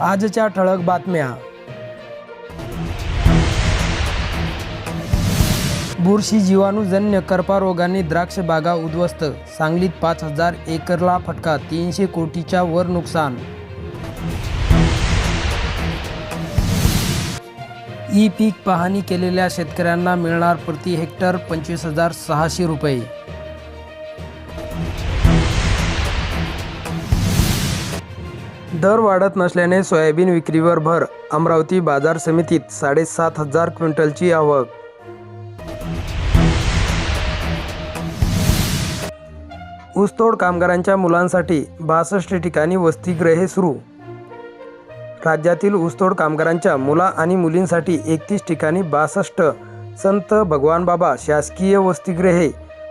आजच्या ठळक बातम्या. बुरशी जीवाणूजन्य कर्पारोगाने द्राक्ष बागा उद्ध्वस्त. सांगलीत पाच हजार एकरला फटका तीनशे कोटीच्या वर नुकसान. ई पीक पाहणी केलेल्या शेतकऱ्यांना मिळणार प्रति हेक्टर पंचवीस हजार सहाशे रुपये. दर वाढत नसल्याने सोयाबीन विक्रीवर भर. अमरावती बाजार समितीत साडेसात हजार क्विंटलची आवक. ऊसतोड कामगारांच्या मुलांसाठी बासष्ट ठिकाणी वसतिगृहे सुरू. राज्यातील ऊसतोड कामगारांच्या मुला आणि मुलींसाठी एकतीस ठिकाणी बासष्ट. संत भगवान बाबा शासकीय वसतिगृहे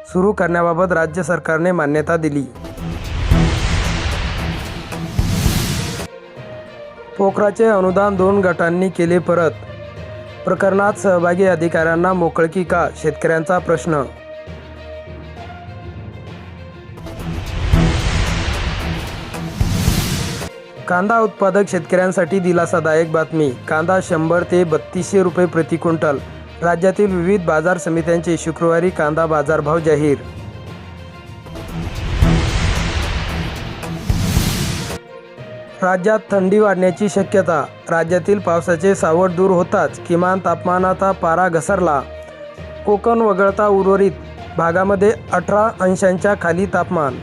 सुरू करण्याबाबत राज्य सरकारने मान्यता दिली. पोखराचे अनुदान दोन गटांनी केले परत. प्रकरणात सहभागी अधिकाऱ्यांना मोकळकी का? शेतकऱ्यांचा प्रश्न कांदा उत्पादक शेतकऱ्यांसाठी दिलासादायक बातमी. कांदा शंभर ते बत्तीसशे रुपये प्रति क्विंटल. राज्यातील विविध बाजार समित्यांचे शुक्रवारी कांदा बाजारभाव जाहीर राज्यात थंडी वाढण्याची शक्यता. राज्यातील पावसाचे सावट दूर होताच किमान तापमानाचा पारा घसरला. कोकण वगळता उर्वरित भागामध्ये अठरा अंशांच्या खाली तापमान